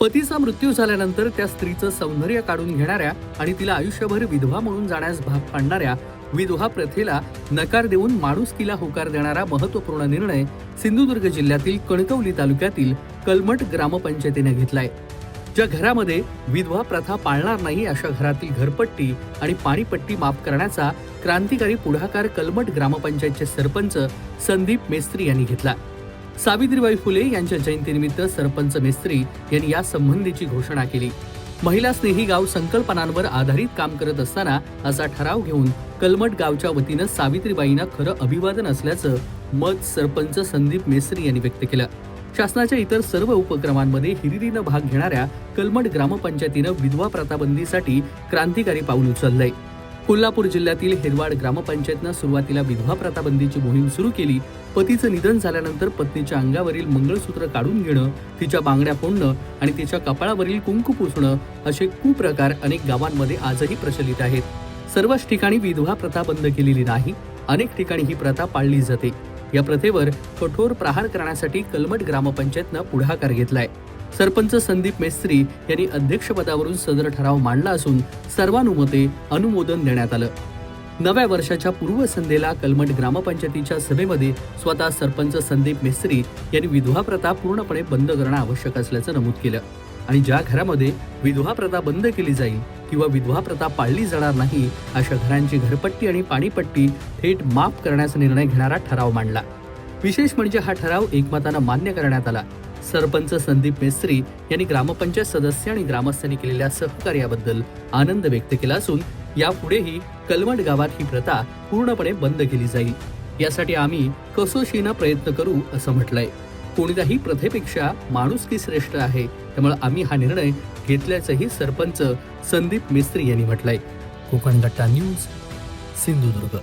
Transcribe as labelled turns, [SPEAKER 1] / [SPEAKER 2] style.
[SPEAKER 1] पतीचा मृत्यू झाल्यानंतर त्या स्त्रीचं सौंदर्य काढून घेणाऱ्या आणि तिला आयुष्यभर विधवा म्हणून जाण्यास भाग पाडणाऱ्या विधवा प्रथेला नकार देऊन माणुसकीला होकार देणारा महत्त्वपूर्ण निर्णय सिंधुदुर्ग जिल्ह्यातील कणकवली तालुक्यातील कलमट ग्रामपंचायतीने घेतलाय. ज्या घरामध्ये विधवा प्रथा पाळणार नाही अशा घरातील घरपट्टी आणि पाणीपट्टी माफ करण्याचा क्रांतिकारी पुढाकार कलमट ग्रामपंचायतचे सरपंच संदीप मेस्त्री यांनी घेतला. सावित्रीबाई फुले यांच्या जयंतीनिमित्त सरपंच मेस्त्री यांनी या संबंधीची घोषणा केली. महिला स्नेही गाव संकल्पनांवर आधारित काम करत असताना असा ठराव घेऊन कलमट गावच्या वतीनं सावित्रीबाईंना खरं अभिवादन असल्याचं मत सरपंच संदीप मेस्त्री यांनी व्यक्त केलं. शासनाच्या इतर सर्व उपक्रमांमध्ये हिरिरीनं भाग घेणाऱ्या कलमट ग्रामपंचायतीनं विधवा प्रताबंदीसाठी क्रांतिकारी पाऊल उचललंय. कोल्हापूर जिल्ह्यातील हेरवाड ग्रामपंचायतनं सुरुवातीला विधवा प्रताबंदीची मोहीम सुरू केली. पतीचं निधन झाल्यानंतर पत्नीच्या अंगावरील मंगळसूत्र काढून घेणं तिच्या बांगड्या फोडणं आणि तिच्या कपाळावरील कुंकू पुसणं असे कुप्रकार अनेक गावांमध्ये आजही प्रचलित आहेत. सर्वच ठिकाणी विधवा प्रथा बंद केलेली नाही. अनेक ठिकाणी ही प्रथा पाळली जाते. या प्रथेवर कठोर प्रहार करण्यासाठी कलमट ग्रामपंचायतनं पुढाकार घेतलाय. सरपंच संदीप मेस्त्री यांनी अध्यक्षपदावरून सदर ठराव मांडला असून सर्वानुमते अनुमोदन देण्यात आलं. नव्या वर्षाच्या पूर्वसंध्येला कलमट ग्रामपंचायतीच्या सभेमध्ये स्वतः सरपंच संदीप मेस्त्री यांनी विधवा प्रथा पूर्णपणे बंद करणं आवश्यक असल्याचं नमूद केलं. आणि ज्या घरामध्ये विधवा प्रथा बंद केली जाईल किंवा विधवा प्रथा पाळली जाणार नाही अशा घरांची घरपट्टी आणि पाणीपट्टी थेट माफ करण्याचा निर्णय घेणारा ठराव मांडला. विशेष म्हणजे हा ठराव एकमतानं मान्य करण्यात आला. सरपंच संदीप मेस्त्री यांनी ग्रामपंचायत सदस्य आणि ग्रामस्थांनी केलेल्या सहकार्याबद्दल आनंद व्यक्त केला असून यापुढेही कलमट गावात ही प्रथा पूर्णपणे बंद केली जाईल. यासाठी आम्ही कसोशीनं प्रयत्न करू असं म्हटलंय. कोणत्याही प्रथेपेक्षा माणुसकी श्रेष्ठ आहे त्यामुळे आम्ही हा निर्णय घेतल्याचंही सरपंच संदीप मिस्त्री यांनी म्हटलंय. कोकण गट्टा न्यूज सिंधुदुर्ग.